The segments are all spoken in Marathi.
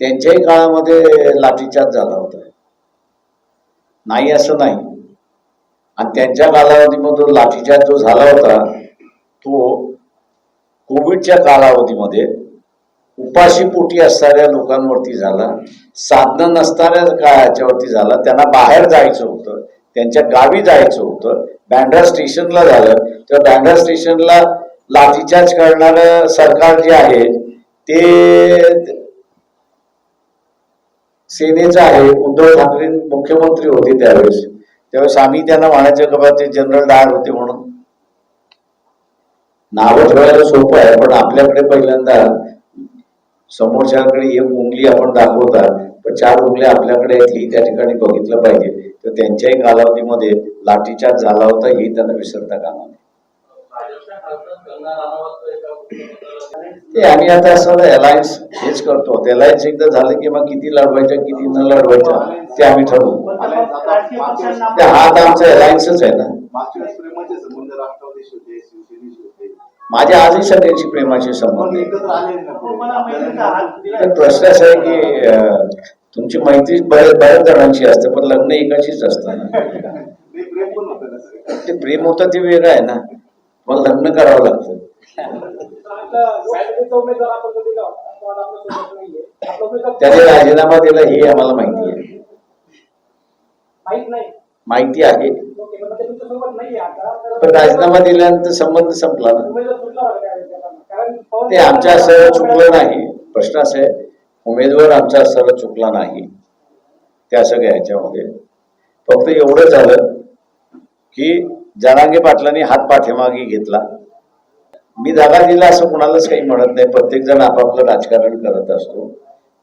त्यांच्याही काळामध्ये लाठीचार्ज झाला होता. नाही असं नाही. आणि त्यांच्या कालावधीमधून लाठीचार्ज जो झाला होता तो कोविडच्या कालावधीमध्ये उपाशीपोटी असणाऱ्या लोकांवरती झाला. साधनं नसणाऱ्या काळाच्यावरती झाला. त्यांना बाहेर जायचं होतं. त्यांच्या गावी जायचं होतं. बँड्रा स्टेशनला झालं. तर बँड्रा स्टेशनला लाठीचार्ज करणारं सरकार जे आहे ते सेनेचं आहे. उद्धव ठाकरे मुख्यमंत्री होते त्यावेळेस. त्यावेळेस आम्ही त्यांना म्हणायच्या का ते जनरल डायर होते म्हणून. नावं ठेवायला सोपं आहे पण आपल्याकडे पहिल्यांदा समोरच्याकडे एक उंगली आपण दाखवतात. पण चार उंगल्या आपल्याकडे ही त्या ठिकाणी बघितलं पाहिजे. तर त्यांच्याही कालावधीमध्ये लाठीचार्ज झाला होता ही त्यांना विसरता कामा नये. ते आम्ही आता असं अलायन्स हेच करतो. अलायन्स एकदा झालं की मग किती लढवायचं किती न लढवायचं ते आम्ही ठरवू. ते हा आता आमचा अलायन्सच आहे ना. मागच्या माझे आजही सगळ्यांशी प्रेमाचे संबंध पण प्रश्न असा आहे की तुमची मैत्री बऱ्याच बऱ्याच जणांची असते पण लग्न एकाशीच असतं ते प्रेम होतं ते प्रेम होतं ते वेगळं आहे ना. मग लग्न करावं लागतं. त्याने राजीनामा दिला हे आम्हाला माहिती आहे. माहीत आहे. पण राजीनामा दिल्यानंतर संबंध संपला ना. ते आमच्या असं चुकलं नाही. प्रश्न असा आहे उमेदवार आमचा असं चुकला नाही. त्या सगळ्या ह्याच्यामध्ये. फक्त एवढं झालं की जनांगे पाटलांनी हात पाठीमागे घेतला. मी जागा दिला असं कुणालाच काही म्हणत नाही. प्रत्येक जण आपापलं राजकारण करत असतो.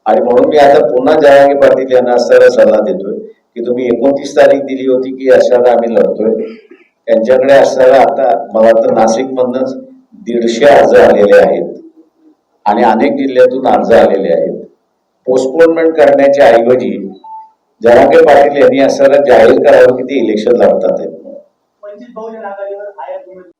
आणि म्हणून मी आता पुन्हा जरांगे पाटील यांना असताना सल्ला देतोय की तुम्ही एकोणतीस तारीख दिली होती की अशाला आम्ही लढतोय. त्यांच्याकडे असताना आता मला तर नाशिक मधनच दीडशे अर्ज आलेले आहेत. आणि अनेक जिल्ह्यातून अर्ज आलेले आहेत. पोस्टपोनमेंट करण्याच्या ऐवजी जरांगे पाटील यांनी असं जाहीर करावं की ते इलेक्शन लढतात आहेत वंचित बहुजन आघाडीवर आयात उमेदवार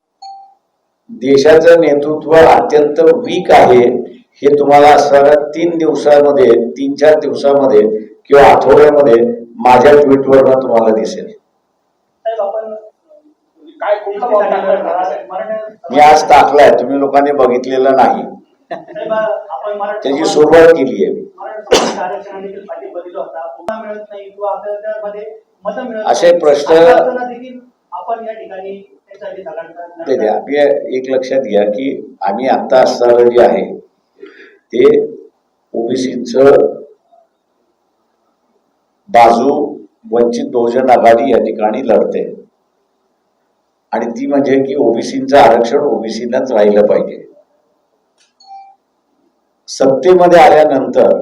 देशाचं नेतृत्व अत्यंत वीक आहे. हे तुम्हाला असणाऱ्या तीन दिवसामध्ये तीन चार दिवसामध्ये किंवा आठवड्यामध्ये माझ्या ट्विटवरनं तुम्हाला दिसेल. मी आज टाकलाय तुम्ही लोकांनी बघितलेलं नाही. त्याची सुरुवात केली आहे. असे. प्रश्न- आपण या ठिकाणी ते द्या एक लक्षात घ्या की आम्ही आता असणारं जे आहे ते ओबीसीच बाजू वंचित बहुजन आघाडी या ठिकाणी लढते. आणि ती म्हणजे की ओबीसीचं आरक्षण ओबीसीलाच राहिलं पाहिजे. सत्तेमध्ये आल्यानंतर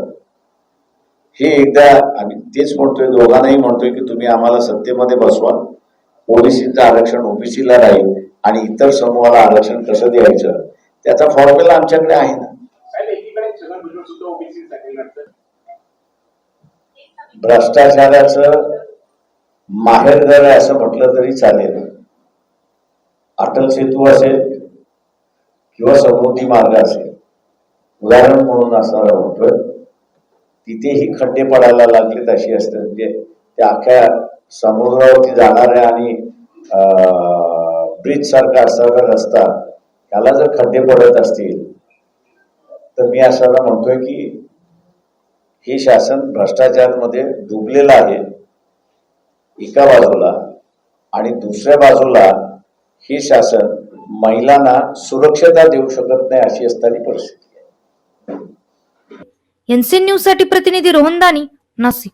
हे एकदा आम्ही तेच म्हणतोय दोघांनाही म्हणतोय की तुम्ही आम्हाला सत्तेमध्ये बसवा. ओबीसीचं आरक्षण ओबीसीला राहील आणि इतर समूहाला आरक्षण कसं द्यायचं त्याचा फॉर्म्युला आमच्याकडे आहे ना. भ्रष्टाचाराचं माहेरघर आहे असं म्हटलं तरी चालेल. अटल सेतू असेल किंवा समृद्धी मार्ग असेल. उदाहरण म्हणून असणारा म्हणतोय. तिथेही खड्डे पडायला लागलेत अशी असते. म्हणजे त्या अख्ख्या समुद्रावरती जाणारे आणि ब्रिज सारखा असणारा रस्ता त्याला जर खड्डे पडत असतील तर मी असायला म्हणतोय की हे शासन भ्रष्टाचारमध्ये डुबलेलं आहे. एका बाजूला आणि दुसऱ्या बाजूला हे शासन महिलांना सुरक्षता देऊ शकत नाही अशी असताना परिस्थिती आहे. एनसीएन न्यूजसाठी प्रतिनिधी रोहन दानी नाशिक.